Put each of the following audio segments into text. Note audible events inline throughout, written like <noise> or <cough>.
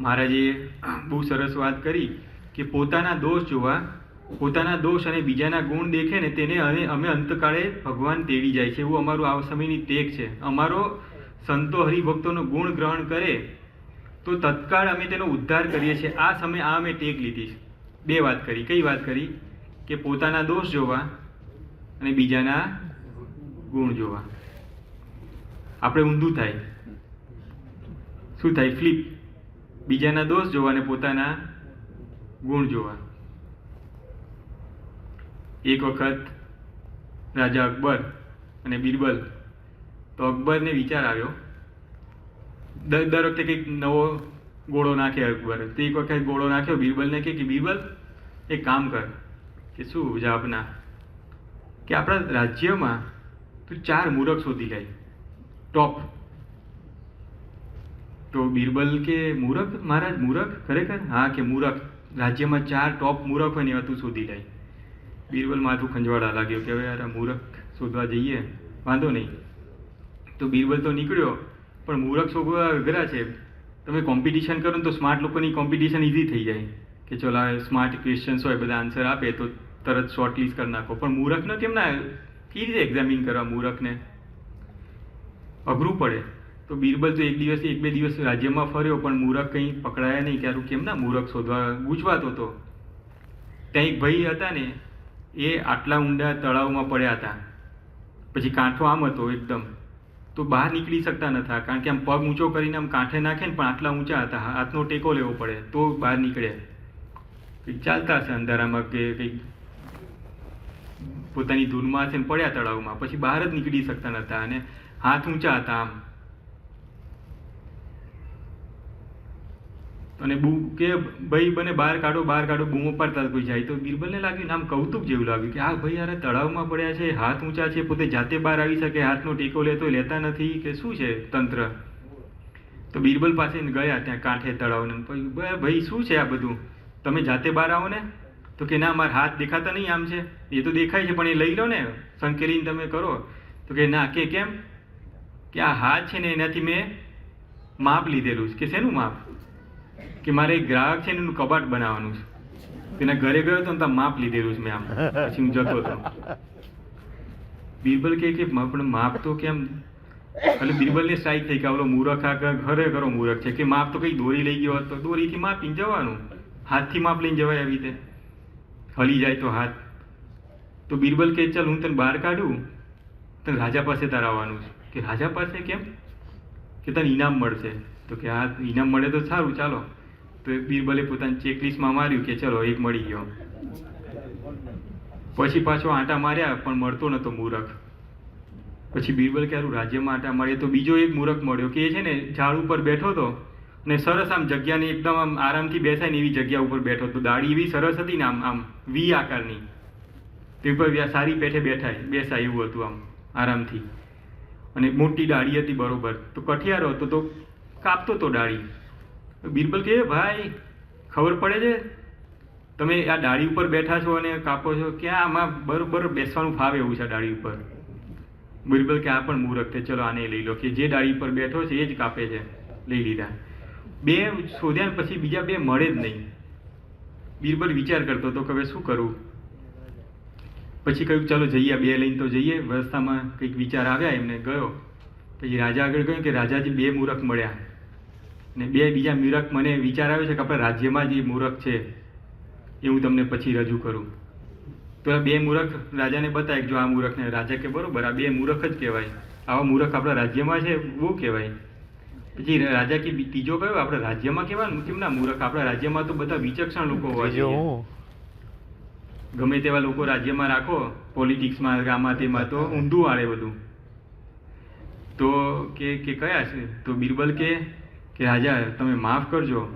મહારાજે બહુ સરસ વાત કરી કે પોતાના દોષ જોવા, પોતાના દોષ અને બીજાના ગુણ દેખે ને તેને અને અમે અંતકાળે ભગવાન તેડી જાય છે. એવું અમારું આ સમયની ટેક છે. અમારો સંતો હરિભક્તોનો ગુણ ગ્રહણ કરે તો તત્કાળ અમે તેનો ઉદ્ધાર કરીએ છીએ. આ સમય આ અમે ટેક લીધી બે વાત કરી. કઈ વાત કરી? કે પોતાના દોષ જોવા અને બીજાના ગુણ જોવા. આપણે ઊંધું થાય. શું થાય? ફ્લિપ. બીજાના દોષ જોવા અને પોતાના ગુણ જોવા. એક વખત રાજા અકબર અને બિરબલ, તો અકબરને વિચાર આવ્યો, દર દર વખતે કંઈક નવો ગોળો નાખે અકબર. તો એક વખત ગોળો નાખ્યો બિરબલને કે બિરબલ, એક કામ કર કે શું જવાબના કે આપણા રાજ્યમાં તું ચાર મૂરખ શોધી લાય ટોપ તો બિરબલ કે મૂરખ? મહારાજ, મૂરખ? ખરેખર? હા કે મૂરખ? રાજ્યમાં ચાર ટોપ મૂરખ હોય ને એવા તું શોધી લાય બિરબલ માથું ખંજવાળા લાગ્યો કે હવે યાર મૂરખ શોધવા જઈએ. વાંધો નહીં. તો બિરબલ તો નીકળ્યો, પણ મૂરખ શોધવા અઘરા છે. તમે કોમ્પિટિશન કરો ને તો સ્માર્ટ લોકોની કોમ્પિટિશન ઇઝી થઈ જાય. કે ચલો સ્માર્ટ ક્વેશ્ચન્સ હોય, બધા આન્સર આપે તો તરત શોર્ટ લિસ્ટ કરી નાખો. પણ મૂરખને કેમ ના કેવી રીતે એક્ઝામિન કરવા મૂરખને? અઘરું પડે. તો બિરબલ તો એક દિવસ એક બે દિવસ રાજ્યમાં ફર્યો, પણ મૂરખ કંઈ પકડાયા નહીં. ક્યારું કેમ ના મૂરખ શોધવા ગૂંચવાતો હતો. ત્યાં એક ભાઈ હતા ને, એ આટલા ઊંડા તળાવમાં પડ્યા હતા. પછી કાંઠો આમ હતો એકદમ. તો બહાર નીકળી શકતા નતા, કારણ કે આમ પગ ઊંચો કરીને આમ કાંઠે નાખે ને પણ આટલા ઊંચા હતા, હાથનો ટેકો લેવો પડે, તો બહાર નીકળે કંઈક ચાલતા હશે અંધારામાં કે કંઈક પોતાની ધૂનમાં હશે ને પડ્યા તળાવમાં. પછી બહાર જ નીકળી શકતા નતા અને હાથ ઊંચા હતા આમ. અને બૂ કે ભાઈ બને બહાર કાઢો બહાર કાઢો બૂમો પાડતા કોઈ જાય. તો બિરબલને લાગ્યું આમ કૌતુક જેવું લાગ્યું કે આ ભાઈ યાર તળાવમાં પડ્યા છે હાથ ઊંચા છે પોતે જાતે બહાર આવી શકે હાથનો ટેકો લે તો લેતા નથી કે શું છે તંત્ર? તો બિરબલ પાસે ગયા ત્યાં કાંઠે તળાવને. પછી "ભાઈ, ભાઈ શું છે આ બધું? તમે જાતે બહાર આવો ને? તો કે ના મારા હાથ દેખાતા નહીં આમ છે. એ તો દેખાય છે પણ એ લઈ લો ને સંકેલીને તમે કરો. તો કે ના કે કેમ? કે આ હાથ છે ને એનાથી મેં માપ લીધેલું છે. કે શેનું માપ? કે મારે એક ગ્રાહક છે એનું કબાટ બનાવવાનું છે. તેના ઘરે ગયો તો ત્યાં માપ લીધેલું છે મેં આમ. પછી હું જતો હતો. બિરબલ કે પણ માપ તો કેમ? એટલે બિરબલને સ્ટ્રાઇક થઈ કે ઓલો મૂરખ આ ઘરે કરો મૂરખ છે. કે માપ તો કઈ દોરી લઈ ગયો હોત દોરીથી માપીને જવાનું. હાથથી માપ લઈને જવાય આવી રીતે. હલી જાય તો હાથ. તો બિરબલ કહે, ચાલ, હું તને બહાર કાઢું. તને રાજા પાસે તારે છે. કે, રાજા પાસે કેમ? કે, તને ઇનામ મળશે. તો કે આ ઇનામ મળે તો સારું, ચાલો. તો બીરબલે પોતાની ચેકલિસ્ટમાં માર્યું કે ચલો, એક મળી ગયો. પછી પાછો આંટા માર્યા, પણ મળતો નતો મૂરખ. પછી બીરબલ ક્યારું રાજ્યમાં આંટા માર્યા તો બીજો એક મૂરખ મળ્યો. કે એ છે ને, ઝાડ ઉપર બેઠો હતો અને સરસ આમ જગ્યાને એકદમ આમ આરામથી બેસાય ને એવી જગ્યા ઉપર બેઠો હતો. દાઢી એવી સરસ હતી ને આમ આમ વી આકારની. તે ઉપર સારી પેઠે બેઠાય, બેસાય એવું હતું આમ, આરામથી. અને મોટી દાઢી હતી બરોબર. તો કઠિયારો હતો તો કાપતો તો ડાળી. બિરબલ કે ભાઈ, ખબર પડે છે? તમે આ ડાળી ઉપર બેઠા છો અને કાપો છો, ક્યાં આમાં બરોબર બેસવાનું ફાવે એવું છે દાઢી ઉપર? બિરબલ કે આ પણ મૂરખ છે, ચલો આને લઈ લો. કે જે ડાળી ઉપર બેઠો છે, એ જ કાપે છે. લઈ લીધા. બે શોધ્યા પછી બીજા બે મળે જ નહીં. બિરબલ વિચાર કરતો હતો કે હવે શું કરું? પછી કહ્યું, ચાલો જઈએ બે લઈને તો જઈએ. રસ્તામાં કંઈક વિચાર આવ્યા એમને, ગયો. પછી રાજા આગળ ગયો કે રાજાજી બે મૂરખ મળ્યા. ને બે બીજા મૂરખ મને વિચાર આવ્યો છે કે આપણા રાજ્યમાં જે મૂરખ છે એ હું તમને પછી રજૂ કરું. તો બે મૂરખ રાજાને બતાવે કે જો આ મૂરખને રાજા કે બરોબર આ બે મૂરખ જ કહેવાય. આવા મૂરખ આપણા રાજ્યમાં છે બહુ કહેવાય. પછી રાજા કે ત્રીજો કયો? આપણા રાજ્યમાં કહેવાનું? કેમ ના મૂરખ? આપણા રાજ્યમાં તો બધા વિચક્ષણ લોકો હોય છે ગમે તેવા લોકો રાજ્યમાં રાખો પોલિટિક્સમાં આમાં તેમાં તો ઊંધું આડે બધું. તો કે કે કયા છે? તો બિરબલ કે કે રાજા તમે માફ કરજો.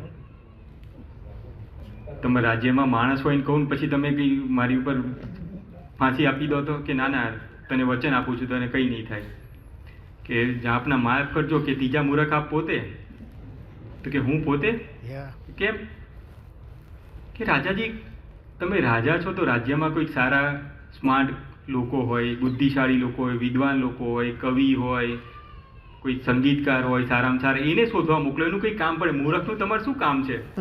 તમે રાજ્યમાં માણસ હોય ને કહું પછી તમે કંઈ મારી ઉપર ફાંસી આપી દો તો કે ના ના તને વચન આપું છું તને કંઈ નહીં થાય. કે આપના માફ કરજો કે ત્રીજા મૂરખ આપ પોતે? તો કે હું પોતે? કેમ? કે રાજાજી તમે રાજા છો તો રાજ્યમાં કોઈક સારા સ્માર્ટ લોકો હોય બુદ્ધિશાળી લોકો હોય વિદ્વાન લોકો હોય કવિ હોય કોઈ સંગીતકાર હોય, સારામાં સારા, એને શોધવા મોકલો. એનું કંઈ કામ પડે. મૂરખનું તમારે શું કામ છે?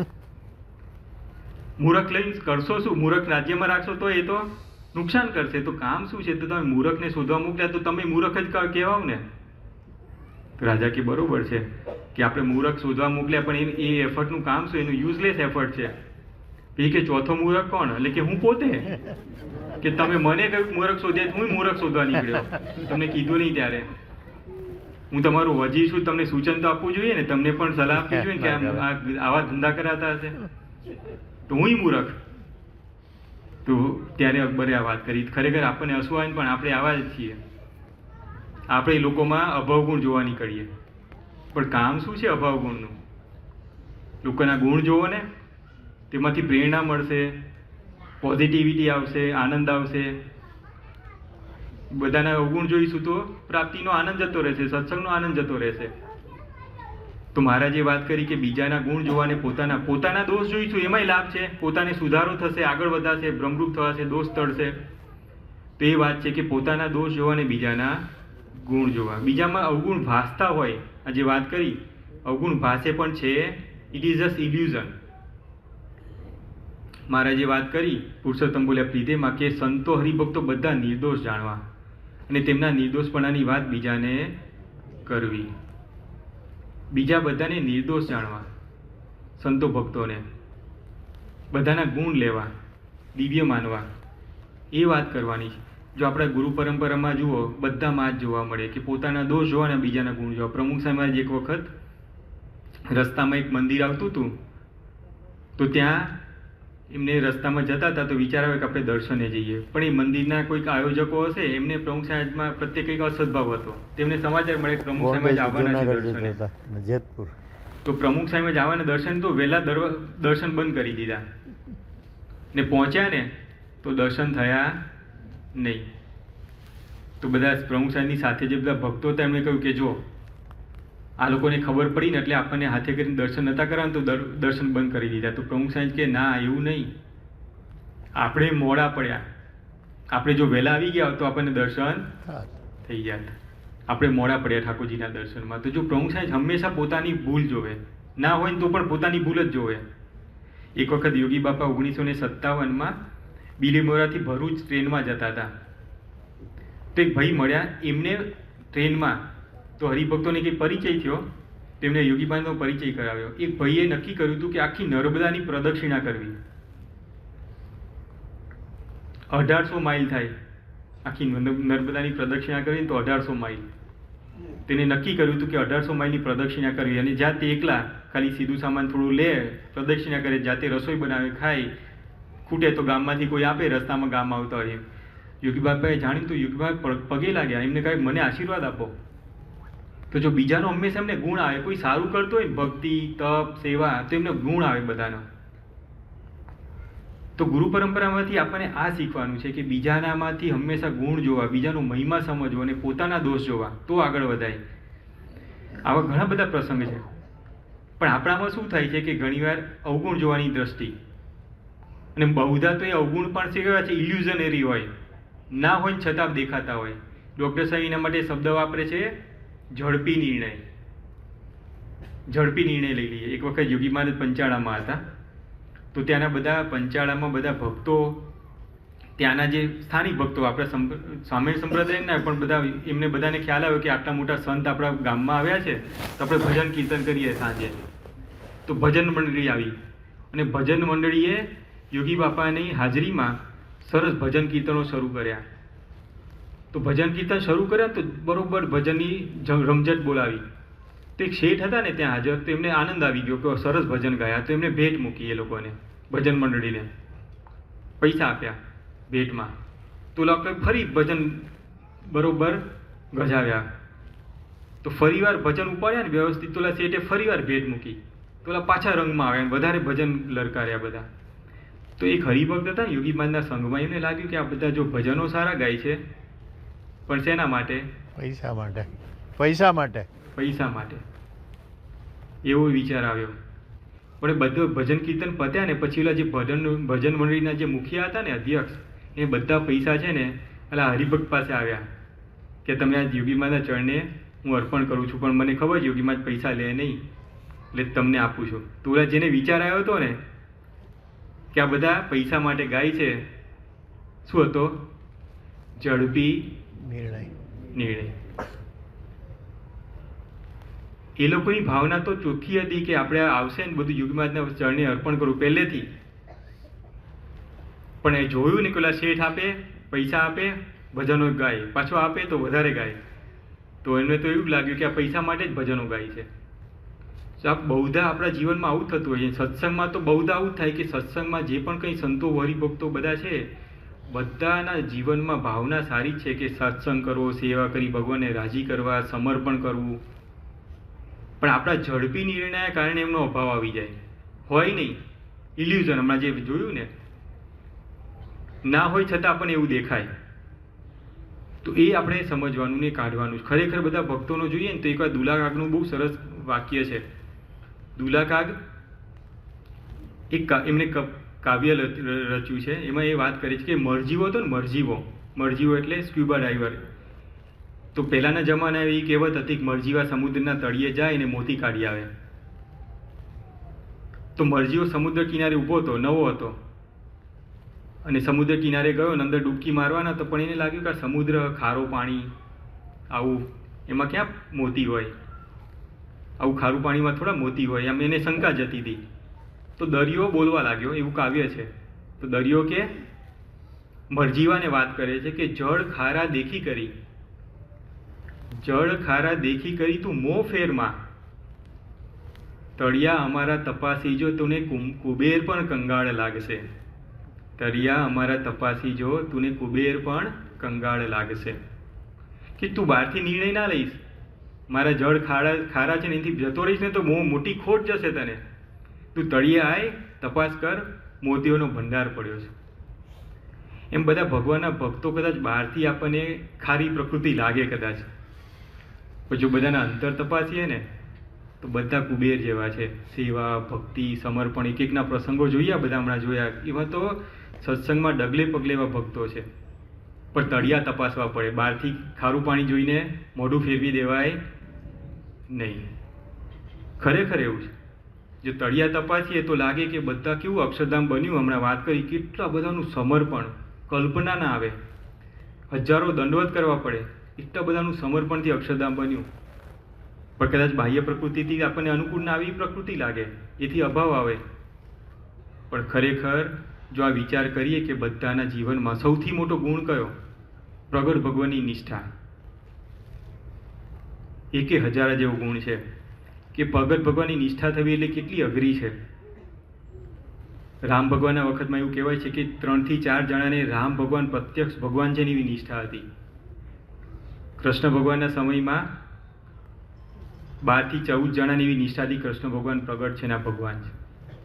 મૂરખ લઈને કરશો શું? મૂરખ રાજ્યમાં રાખશો તો એ તો નુકસાન કરશે. તો કામ શું છે? તો તમે મૂરખને શોધવા મોકલ્યા તો તમે મૂરખ જ કહેવાઓ ને. રાજા કે બરોબર છે કે આપણે મૂરખ શોધવા મોકલ્યા પણ એ એ એફર્ટનું કામ શું? એનું યુઝલેસ એફર્ટ છે. પછી કે ચોથો મૂરખ કોણ? એટલે કે હું પોતે. કે તમે મને કહ્યું મૂરખ શોધ્યા હું મૂરખ શોધવા નીકળ્યો. તમને કીધું નહીં ત્યારે. હું તમારું વજી છું તમને સૂચન તો આપવું જોઈએ ને તમને પણ સલાહ આપવી <laughs> જોઈએ કે આવા ધંધા કરાતા હશે. તો હું મૂરખ. તો ત્યારે અકબરે આ વાત કરી. ખરેખર આપણને હસવાય પણ આપણે આવા જ છીએ. આપણે લોકોમાં અભાવ ગુણ જોવા નીકળીએ. પણ કામ શું છે અભાવ ગુણનું લોકોના ગુણ જોવો ને તેમાંથી પ્રેરણા મળશે પોઝિટિવિટી આવશે આનંદ આવશે. બધાના અવગુણ જોઈશું તો પ્રાપ્તિનો આનંદ જતો રહેશે, સત્સંગનો આનંદ જતો રહેશે. તો મહારાજે વાત કરી કે બીજાના ગુણ જોવાને પોતાના પોતાના દોષ જોઈશું, એમાંય લાભ છે. પોતાને સુધારો થશે, આગળ વધાશે ભ્રમરૂપ થવાશે, દોષ તળશે. તો એ વાત છે કે પોતાના દોષ જોવાને બીજાના ગુણ જોવા. બીજામાં અવગુણ ભાસતા હોય આ જે વાત કરી, અવગુણ ભાસે પણ છે ઇટ ઇઝ જસ્ટ ઇલ્યુઝન મહારાજે વાત કરી, પુરુષોત્તમ બોલ્યા, પ્રીતેમાં કે સંતો હરિભક્તો બધા નિર્દોષ જાણવા. અને તેમના નિર્દોષપણાની વાત બીજાને કરવી. બીજા બધાને નિર્દોષ જાણવા, સંતો ભક્તોને. બધાના ગુણ લેવા, દિવ્ય માનવા. એ વાત કરવાની જો આપણા ગુરુ પરંપરામાં જુઓ, બધામાં જ જોવા મળે કે પોતાના દોષ જોવા અને બીજાના ગુણ જોવા. પ્રમુખ સાહેબ એક વખત રસ્તામાં એક મંદિર આવતું હતું, તો ત્યાં એમને રસ્તામાં જતા હતા તો વિચાર આવે કે આપણે દર્શને જઈએ. પણ એ મંદિરના કોઈક આયોજકો હશે એમને પ્રમુખ સાહેબમાં પ્રત્યે કંઈક અસદભાવ હતો. તેમને સમાચાર મળે કે પ્રમુખ સાહેબ આવવાના છે દર્શને. જેતપુર. તો પ્રમુખ સાહેબ જવાના દર્શન તો વહેલા દર્શન બંધ કરી દીધા. ને પહોંચ્યા ને તો દર્શન થયા નહીં. તો બધા પ્રમુખ સાહેબની સાથે જે બધા ભક્તો હતા એમણે કહ્યું કે જો આ લોકોને ખબર પડી ને એટલે આપણને હાથે કરીને દર્શન નતા કરવાનું તો દર- દર્શન બંધ કરી દીધા. તો પ્રમુખ સાહેબ કે ના એવું નહીં. આપણે મોડા પડ્યા. આપણે જો વહેલા આવી ગયા તો આપણને દર્શન થઈ જાત આપણે મોડા પડ્યા ઠાકોરજીના દર્શનમાં. તો જો પ્રમુખ સાહેબ હંમેશા પોતાની ભૂલ જોવે. ના હોય ને તો પણ પોતાની ભૂલ જ જોવે. એક વખત યોગી બાપા ઓગણીસો ને સત્તાવનમાં બિલીમોરાથી ભરૂચ ટ્રેનમાં જતા હતા. તો એક ભાઈ મળ્યા. એમને ટ્રેનમાં તો હરિભક્તોને કંઈ પરિચય થયો. તેમણે યોગીબાનો પરિચય કરાવ્યો. એક ભાઈએ નક્કી કર્યું હતું કે આખી નર્મદાની પ્રદક્ષિણા કરવી. અઢારસો માઇલ થાય. આખી નર્મ- નર્મદાની પ્રદક્ષિણા કરવી તો અઢારસો માઇલ. તેને નક્કી કર્યું હતું કે અઢારસો માઇલની પ્રદક્ષિણા કરવી અને જાતે એકલા ખાલી સીધું સામાન થોડું લે, પ્રદક્ષિણા કરે જાતે રસોઈ બનાવે, ખાય, ખૂટે તો ગામમાંથી કોઈ આપે, રસ્તામાં ગામ આવતા હોય એમ. યોગી બાપાએ જાણ્યું તો યોગી પગે લાગ્યા. એમને કહે મને આશીર્વાદ આપો. તો જો બીજાનો હંમેશા એમને ગુણ આવે, કોઈ સારું કરતો હોય ભક્તિ, તપ, સેવા, તો એમને ગુણ આવે બધાનો. તો ગુરુ પરંપરામાંથી આપણને આ શીખવાનું છે કે બીજાનામાંથી હંમેશા ગુણ જોવા, બીજાનો મહિમા સમજવો અને પોતાના દોષ જોવા, તો આગળ વધાય. આવા ઘણા બધા પ્રસંગ છે. પણ આપણામાં શું થાય છે કે ઘણીવાર અવગુણ જોવાની દ્રષ્ટિ. અને બહુધા તો એ અવગુણ પણ છે કેવા છે ઇલ્યુઝનરી હોય. ના હોય છતાં દેખાતા હોય. ડૉક્ટર સાહેબ એના માટે શબ્દ વાપરે છે ઝડપી નિર્ણય. ઝડપી નિર્ણય લઈ લઈએ. એક વખત યોગી પંચાળામાં હતા. તો ત્યાંના બધા પંચાળામાં બધા ભક્તો, ત્યાંના જે સ્થાનિક ભક્તો, આપણા સ્વામિનારાયણ સંપ્રદાયના પણ બધા એમને બધાને ખ્યાલ આવ્યો કે આટલા મોટા સંત આપણા ગામમાં આવ્યા છે, તો આપણે ભજન કીર્તન કરીએ સાંજે. તો ભજન મંડળી આવી. અને ભજન મંડળીએ યોગી બાપાની હાજરીમાં સરસ ભજન કીર્તનો શરૂ કર્યા. તો ભજન કીર્તન શરૂ કર્યા તો બરોબર ભજનની રમઝટ બોલાવી. તો એક શેઠ હતા ને ત્યાં હાજર, તો એમને આનંદ આવી ગયો કે સરસ ભજન ગાયા. તો એમને ભેટ મૂકી એ લોકોને, ભજન મંડળીને. પૈસા આપ્યા ભેટમાં. તો લોકોએ ફરી ભજન બરોબર ગજાવ્યા. તો ફરીવાર ભજન ઉપાડ્યા ને વ્યવસ્થિત તોલા શેઠે ફરીવાર ભેટ મૂકી. તોલા પાછા રંગમાં આવ્યા વધારે ભજન લરકાર્યા બધા. તો એક હરિભક્ત હતા યોગી મહારાજના સંઘમાં, એમને લાગ્યું કે આ બધા જો ભજનો સારા ગાય છે પણ શેના માટે? પૈસા માટે. પૈસા માટે. પૈસા માટે. એવો વિચાર આવ્યો. પણ બધું ભજન કીર્તન પત્યા ને પછી ઓલા જે ભજન ભજન મંડળીના જે મુખિયા હતા ને અધ્યક્ષ એ બધા પૈસા છે ને પેલા હરિભક્ત પાસે આવ્યા. કે તમે આ યોગીમાના ચરણે હું અર્પણ કરું છું પણ મને ખબર છે કે મારે પૈસા લે નહીં. એટલે તમને આપું છું. તો ઓલા જેને વિચાર આવ્યો હતો ને કે આ બધા પૈસા માટે ગાય છે શું હતો? ઝડપી નિર્ણય. નિર્ણય. એ લોકોની ભાવના તો ચોખ્ખી હતી કે આપણે આવશે ને બધું યુગમાજના ચરણે અર્પણ કરું પહેલેથી. પણ એ જોયું ને પેલા શેઠ આપે, પૈસા આપે, ભજનો ગાય. પાછો આપે તો વધારે ગાય. તો એને તો એવું લાગ્યું કે આ પૈસા માટે જ ભજનો ગાય છે. આ બહુધા આપણા જીવનમાં આવું થતું હોય છે. સત્સંગમાં તો બહુધા આવું જ થાય કે સત્સંગમાં જે પણ કંઈ સંતો હરિભક્તો બધા છે બધાના જીવનમાં ભાવના સારી છે કે સત્સંગ કરવો, સેવા કરી, ભગવાનને રાજી કરવા, સમર્પણ કરવું. પણ આપણા ઝડપી નિર્ણયના કારણે એમનો અભાવ આવી જાય. હોય નહીં. ઇલ્યુઝન હમણાં જે જોયું ને. ના હોય છતાં પણ એવું દેખાય. તો એ આપણે સમજવાનું ને કાઢવાનું. ખરેખર બધા ભક્તોનો જોઈએ ને તો એકવાર દુલાકાગનું બહુ સરસ વાક્ય છે. દુલાકાગ, એક એમને કાવ્ય રચ્યું છે. એમાં એ વાત કરી છે કે મરજીવો હતો ને મરજીવો. મરજીવો એટલે સ્ક્યુબા ડાઈવર તો પહેલાંના જમાના એવી કહેવત હતી કે મરજીવા સમુદ્રના તળિયે જાય અને મોતી કાઢી આવે. તો મરજીવો સમુદ્ર કિનારે ઊભો હતો, નવો હતો. અને સમુદ્ર કિનારે ગયો અને અંદર ડૂબકી મારવાના તો પણ એને લાગ્યું કે સમુદ્ર, ખારો પાણી, આવું એમાં ક્યાં મોતી હોય? આવું ખારું પાણીમાં થોડા મોતી હોય. એમ એને શંકા જતી હતી. તો દરિયો બોલવા લાગ્યો, એવું કાવ્ય છે. તો દરિયો કે, મરજીવાને વાત કરે છે કે, જળ ખારા દેખી કરી. જળ ખારા દેખી કરી તું મો ફેરમાં. તળિયા અમારા તપાસી જો તુને કુબેર પણ કંગાળ લાગશે. તળિયા અમારા તપાસી જો તુને કુબેર પણ કંગાળ લાગશે. કે તું બહારથી નિર્ણય ના લઈશ? મારા જળ ખારા ખારા છે ને એથી જતો રહીશ ને તો બહુ મોટી ખોટ જશે તને. તું તળિયે આય, તપાસ કર, મોતીઓનો ભંડાર પડ્યો છે. એમ બધા ભગવાનના ભક્તો કદાચ બહારથી આપણને ખારી પ્રકૃતિ લાગે કદાચ. પણ જો બધાના અંતર તપાસીએ ને, તો બધા કુબેર જેવા છે. સેવા, ભક્તિ, સમર્પણ એક એકના પ્રસંગો જોયા બધા હમણાં જોયા. એવા તો સત્સંગમાં ડગલે પગલે એવા ભક્તો છે. પણ તળિયા તપાસવા પડે. બહારથી ખારું પાણી જોઈને મોઢું ફેરવી દેવાય નહીં. ખરેખર એવું છે. જો તળિયા તપાસીએ તો લાગે કે બધા કેવું અક્ષરધામ બન્યું. હમણાં વાત કરી, કેટલા બધાનું સમર્પણ કલ્પના ના આવે. હજારો દંડવત કરવા પડે. એટલા બધાનું સમર્પણથી અક્ષરધામ બન્યું. પણ કદાચ બાહ્ય પ્રકૃતિથી આપણને અનુકૂળ ના આવી પ્રકૃતિ લાગે. એથી અભાવ આવે. પણ ખરેખર જો આ વિચાર કરીએ કે બધાના જીવનમાં સૌથી મોટો ગુણ કયો? પ્રગટ ભગવાનની નિષ્ઠા. એકે હજારા જેવો ગુણ છે. કે પ્રગટ ભગવાનની નિષ્ઠા થવી એટલે કેટલી અઘરી છે. રામ ભગવાનના વખતમાં એવું કહેવાય છે કે ત્રણથી ચાર જણાને રામ ભગવાન પ્રત્યક્ષ ભગવાન છે એવી નિષ્ઠા હતી. કૃષ્ણ ભગવાનના સમયમાં બારથી ચૌદ જણાની એવી નિષ્ઠાથી કૃષ્ણ ભગવાન પ્રગટ છે ના ભગવાન છે.